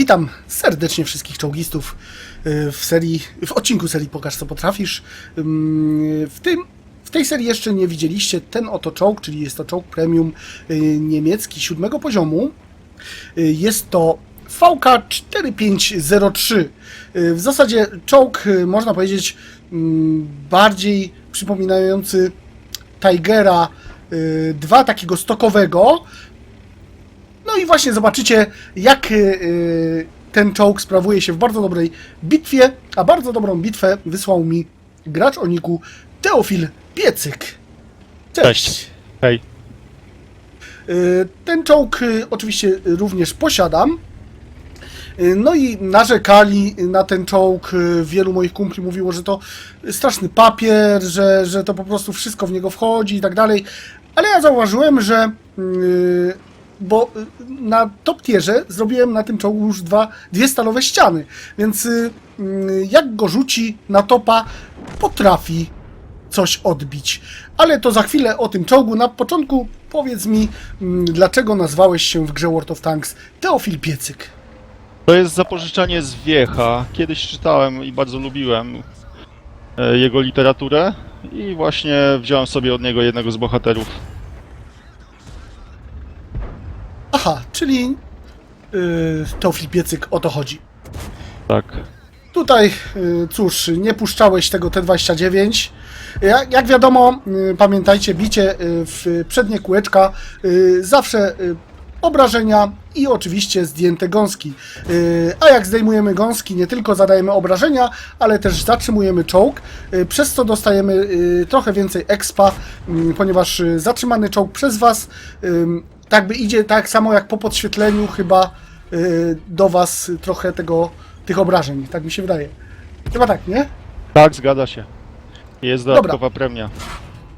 Witam serdecznie wszystkich czołgistów y, w serii, w odcinku serii Pokaż co potrafisz. W tym, w tej serii jeszcze nie widzieliście ten oto czołg, czyli jest to czołg premium y, niemiecki siódmego poziomu. Y, Jest to VK4503. Y, W zasadzie czołg, można powiedzieć, bardziej przypominający Tigera 2 takiego stokowego, no i właśnie zobaczycie, jak y, y, ten czołg sprawuje się w bardzo dobrej bitwie, a bardzo dobrą bitwę wysłał mi gracz o niku Teofil Piecyk. Cześć. Hej. Y, Ten czołg oczywiście również posiadam. No i narzekali na ten czołg. Wielu moich kumpli mówiło, że to straszny papier, że, że to po prostu wszystko w niego wchodzi i tak dalej. Ale ja zauważyłem, że bo y, na top tierze zrobiłem na tym czołgu już dwa, dwie stalowe ściany, więc y, y, jak go rzuci na topa, potrafi coś odbić. Ale to za chwilę o tym czołgu. Na początku powiedz mi, mm, dlaczego nazwałeś się w grze World of Tanks Teofil Piecyk? To jest zapożyczanie z Wiecha. Kiedyś czytałem i bardzo lubiłem e, jego literaturę i właśnie wziąłem sobie od niego jednego z bohaterów. Aha, czyli yy, Teofil Piecyk o to chodzi. Tak. Tutaj, y, cóż, nie puszczałeś tego T29. Jak, jak wiadomo, y, pamiętajcie, bicie y, w przednie kółeczka y, zawsze y, obrażenia i oczywiście zdjęte gąski. Y, A jak zdejmujemy gąski, nie tylko zadajemy obrażenia, ale też zatrzymujemy czołg, y, przez co dostajemy trochę więcej expa, ponieważ zatrzymany czołg przez Was tak by idzie tak samo jak po podświetleniu chyba y, do Was trochę tego tych obrażeń, tak mi się wydaje. Chyba tak, nie? Tak, zgadza się. Jest dodatkowa premia.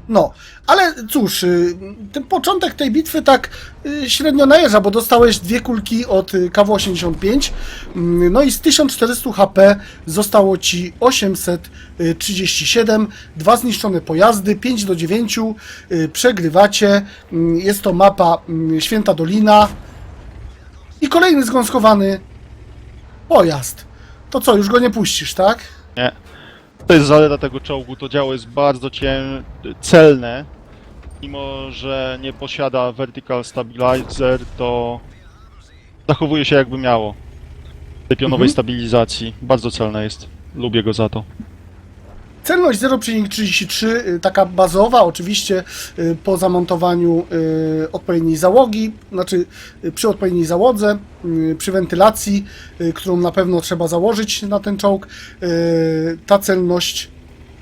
No, ale cóż, y, ten początek tej bitwy tak y, średnio najeżdża, bo dostałeś dwie kulki od y, KW-85, mm, no i z 1400 HP zostało ci 837, dwa zniszczone pojazdy, 5 do 9, y, przegrywacie, Mm, jest to mapa mm, Święta Dolina i kolejny zgąskowany pojazd. To co, już go nie puścisz, tak? Nie. To jest zaleta tego czołgu. To działo jest bardzo celne. Mimo, że nie posiada vertical stabilizer, to zachowuje się jakby miało. Tej pionowej Mhm. stabilizacji. Bardzo celne jest. Lubię go za to. Celność 0,33, y, taka bazowa, oczywiście y, po zamontowaniu y, odpowiedniej załogi, znaczy przy odpowiedniej załodze, przy wentylacji, którą na pewno trzeba założyć na ten czołg, ta celność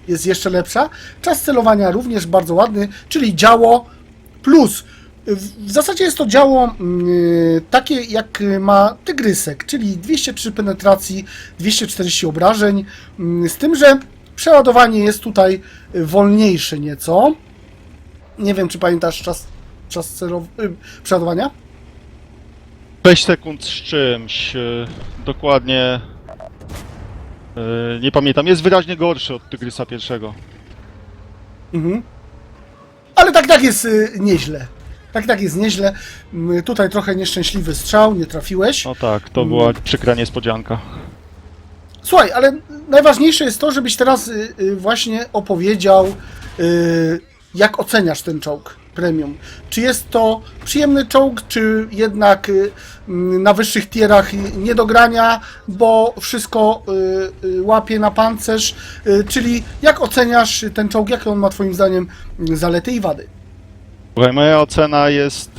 jest jeszcze lepsza. Czas celowania również bardzo ładny, czyli działo plus. W zasadzie jest to działo takie jak ma tygrysek, czyli 203 penetracji, 240 obrażeń, z tym, że przeładowanie jest tutaj y, wolniejsze nieco. Nie wiem, czy pamiętasz czas, czas y, przeładowania? 6 sekund z czymś. e, Dokładnie. Nie pamiętam. Jest wyraźnie gorszy od Tygrysa pierwszego. Mhm. Ale tak, tak jest y, nieźle. Tak, tak jest nieźle. Mm, Tutaj trochę nieszczęśliwy strzał, nie trafiłeś. No tak, to była przykra niespodzianka. Słuchaj, ale najważniejsze jest to, żebyś teraz y, y, właśnie opowiedział, y, jak oceniasz ten czołg premium. Czy jest to przyjemny czołg, czy jednak na wyższych tierach nie do grania, bo wszystko łapie na pancerz? Czyli jak oceniasz ten czołg, jakie on ma twoim zdaniem zalety i wady? Słuchaj, moja ocena jest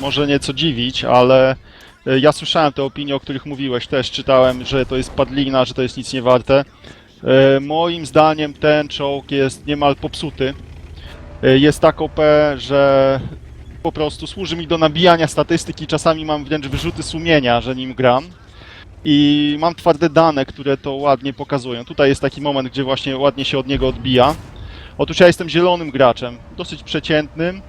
może nieco dziwić, ale ja słyszałem te opinie, o których mówiłeś też. Czytałem, że to jest padlina, że to jest nic nie warte. E, Moim zdaniem ten czołg jest niemal popsuty. E, Jest tak OP, że po prostu służy mi do nabijania statystyki. Czasami mam wręcz wyrzuty sumienia, że nim gram. I mam twarde dane, które to ładnie pokazują. Tutaj jest taki moment, gdzie właśnie ładnie się od niego odbija. Otóż ja jestem zielonym graczem, dosyć przeciętnym.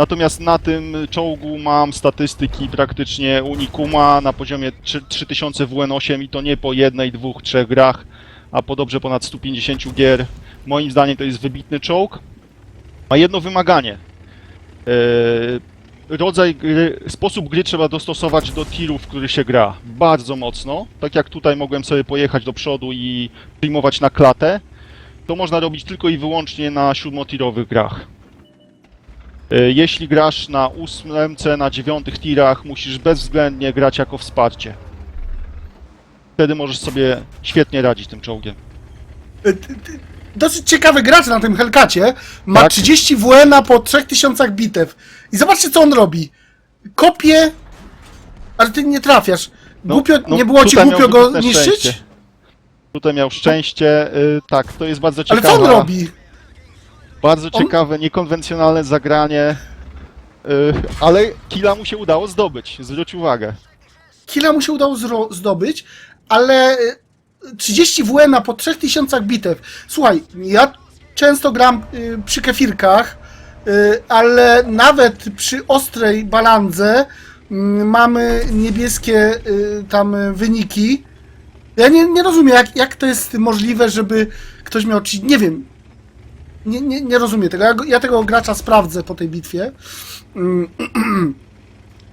Natomiast na tym czołgu mam statystyki praktycznie unikuma na poziomie 3, 3000 WN8 i to nie po jednej, dwóch, trzech grach, a po dobrze ponad 150 gier. Moim zdaniem to jest wybitny czołg. Ma jedno wymaganie. Yy, rodzaj gry, sposób gry trzeba dostosować do tirów, w których się gra. Bardzo mocno. Tak jak tutaj mogłem sobie pojechać do przodu i przyjmować na klatę, to można robić tylko i wyłącznie na siódmotirowych grach. Y, Jeśli grasz na ósmemce, na dziewiątych tirach, musisz bezwzględnie grać jako wsparcie. Wtedy możesz sobie świetnie radzić tym czołgiem. Y, ty- ty- Dosyć ciekawy gracz na tym Hellcacie. Ma Tak. 30 WN po 3000 bitew. I zobaczcie, co on robi. Kopie, ale ty nie trafiasz. No, Głupio, no, nie było ci tutaj głupio miał go niszczyć? szczęście. Tutaj miał szczęście, y, tak, to jest bardzo Ale ciekawe. co on robi? Bardzo On- ciekawe, niekonwencjonalne zagranie, y, ale killa mu się udało zdobyć, zwróć uwagę. Killa mu się udało zdobyć, ale y, 30 WN po 3000 bitew. Słuchaj, ja często gram y, przy kefirkach, y, ale nawet przy ostrej balandze mm, mamy niebieskie y, tam y, wyniki. Ja nie, nie rozumiem, jak, jak to jest możliwe, żeby ktoś miał. Nie wiem. Nie, nie, nie rozumiem tego. Ja, ja tego gracza sprawdzę po tej bitwie. Mm,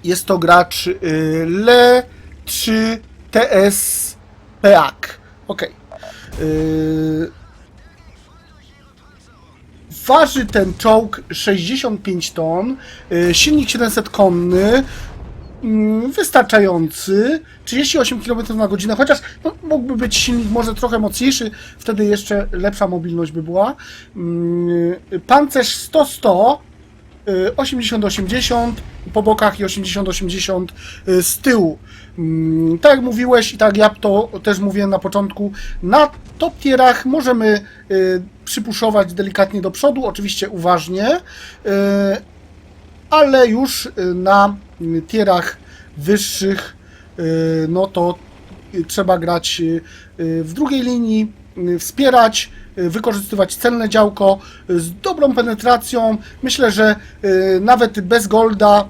Jest to gracz y, Le 3 TS Peak. Okej. Y, Waży ten czołg 65 ton, y, silnik 700 konny, wystarczający, 38 km na godzinę, chociaż no, mógłby być silnik może trochę mocniejszy, wtedy jeszcze lepsza mobilność by była. Mm, Pancerz 100-100, y, 80-80 po bokach i 80-80 y, z tyłu. Mm, Tak jak mówiłeś i tak ja to też mówiłem na początku, na top tierach możemy y, przypuszować delikatnie do przodu, oczywiście uważnie, y, ale już y, na y, tierach wyższych y, no to trzeba grać y, w drugiej linii, y, wspierać, wykorzystywać celne działko z dobrą penetracją. Myślę, że nawet bez golda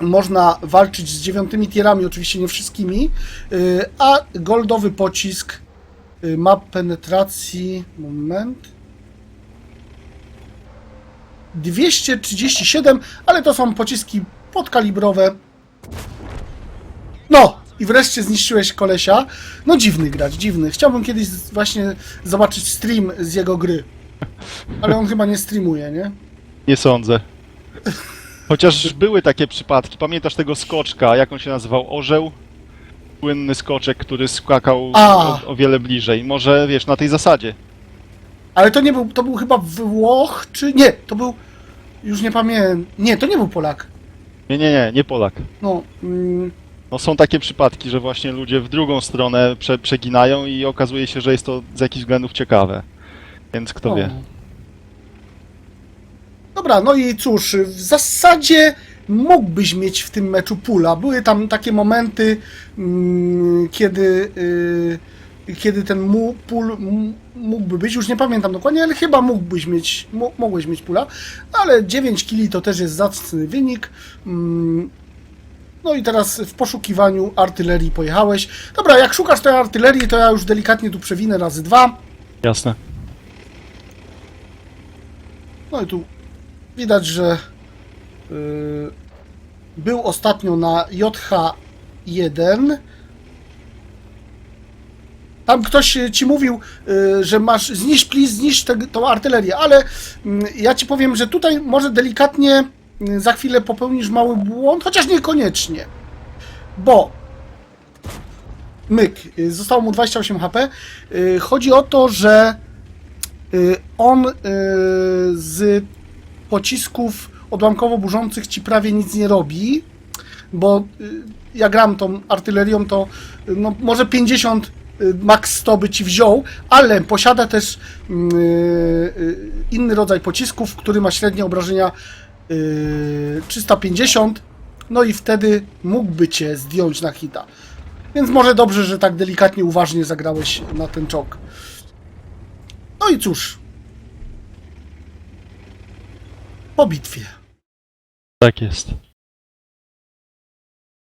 można walczyć z dziewiątymi tierami, oczywiście nie wszystkimi, a goldowy pocisk ma penetracji. Moment. 237, ale to są pociski podkalibrowe. No! I wreszcie zniszczyłeś kolesia. No dziwny gracz, dziwny. Chciałbym kiedyś właśnie zobaczyć stream z jego gry. Ale on chyba nie streamuje, nie? Nie sądzę. Chociaż były takie przypadki, pamiętasz tego skoczka, jak on się nazywał? Orzeł? Słynny skoczek, który skakał A. o, o wiele bliżej. Może, wiesz, na tej zasadzie. Ale to nie był, to był chyba Włoch, czy... Nie, to był... Już nie pamiętam. Nie, to nie był Polak. Nie, nie, nie, nie Polak. No, mm, No są takie przypadki, że właśnie ludzie w drugą stronę prze, przeginają i okazuje się, że jest to z jakichś względów ciekawe. Więc kto o. wie. Dobra, no i cóż, w zasadzie mógłbyś mieć w tym meczu pula. Były tam takie momenty, mm, kiedy, y, kiedy ten pól mógłby być, już nie pamiętam dokładnie, ale chyba mógłbyś mieć, mo, mogłeś mieć pula, ale 9 kili to też jest zacny wynik. Mm, No i teraz w poszukiwaniu artylerii pojechałeś. Dobra, jak szukasz tej artylerii, to ja już delikatnie tu przewinę razy dwa. Jasne. No i tu widać, że y, był ostatnio na JH1. Tam ktoś y, ci mówił, y, że masz zniszcz please, zniszcz tę tą artylerię, ale mm, ja ci powiem, że tutaj może delikatnie y, za chwilę popełnisz mały błąd, chociaż niekoniecznie. Bo myk, y, zostało mu 28 HP. Chodzi o to, że On z pocisków odłamkowo-burzących ci prawie nic nie robi, bo ja gram tą artylerią, to no, może 50, y, max 100 by ci wziął, ale posiada też y, y, inny rodzaj pocisków, który ma średnie obrażenia y, 350, no i wtedy mógłby cię zdjąć na hita. Więc może dobrze, że tak delikatnie, uważnie zagrałeś na ten czołg. No i cóż. Po bitwie. Tak jest.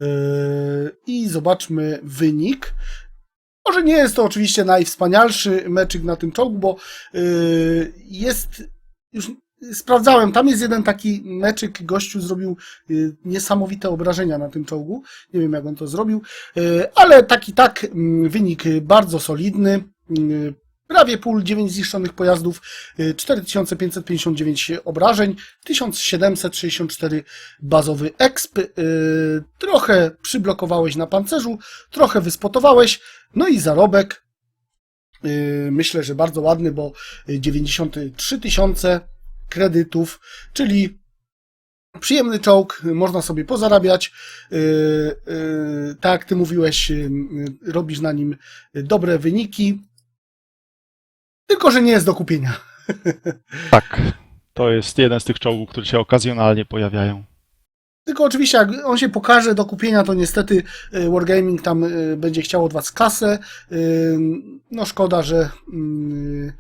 Yy, I zobaczmy wynik. Może nie jest to oczywiście najwspanialszy meczyk na tym czołgu, bo yy, jest już sprawdzałem, tam jest jeden taki meczyk, gościu zrobił y, niesamowite obrażenia na tym czołgu. Nie wiem, jak on to zrobił, y, ale tak i tak mm, wynik bardzo solidny. Y, Prawie pół, 9 zniszczonych pojazdów, y, 4559 obrażeń, 1764 bazowy exp, y, trochę przyblokowałeś na pancerzu, trochę wyspotowałeś, no i zarobek, y, myślę, że bardzo ładny, bo 93 tysiące kredytów, czyli przyjemny czołg, można sobie pozarabiać, y, y, tak ty mówiłeś, y, y, robisz na nim dobre wyniki, tylko, że nie jest do kupienia. Tak. To jest jeden z tych czołgów, które się okazjonalnie pojawiają. Tylko oczywiście, jak on się pokaże do kupienia, to niestety y, Wargaming tam y, będzie chciał od Was kasę. Y, No szkoda, że, y,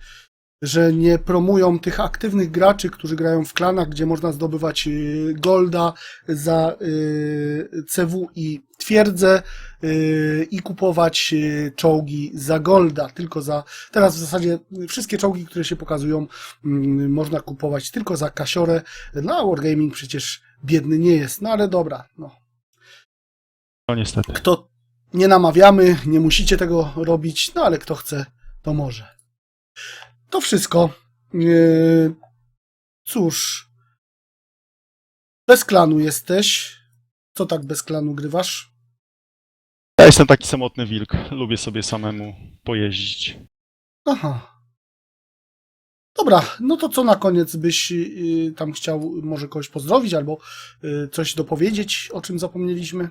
że nie promują tych aktywnych graczy, którzy grają w klanach, gdzie można zdobywać y, golda za y, CW i twierdzę y, i kupować czołgi za golda, tylko za, teraz w zasadzie wszystkie czołgi, które się pokazują, mm, można kupować tylko za kasiorę, no a Wargaming przecież biedny nie jest, no ale dobra, no. No niestety. Kto nie namawiamy, nie musicie tego robić, no ale kto chce, to może. To wszystko. Yy, Cóż. Bez klanu jesteś. Co tak bez klanu grywasz? Ja jestem taki samotny wilk. Lubię sobie samemu pojeździć. Aha. Dobra, no to co na koniec byś yy, tam chciał może kogoś pozdrowić albo yy, coś dopowiedzieć, o czym zapomnieliśmy?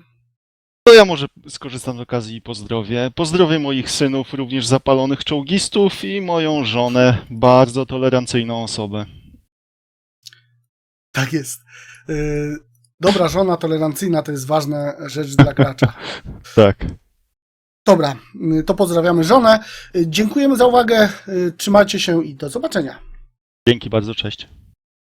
To ja może skorzystam z okazji i pozdrowię. Pozdrowię moich synów, również zapalonych czołgistów i moją żonę, bardzo tolerancyjną osobę. Tak jest. Yy, Dobra żona tolerancyjna to jest ważna rzecz dla gracza. Tak. Dobra, y, to pozdrawiamy żonę. Y, Dziękujemy za uwagę. y, Trzymajcie się i do zobaczenia. Dzięki bardzo, cześć.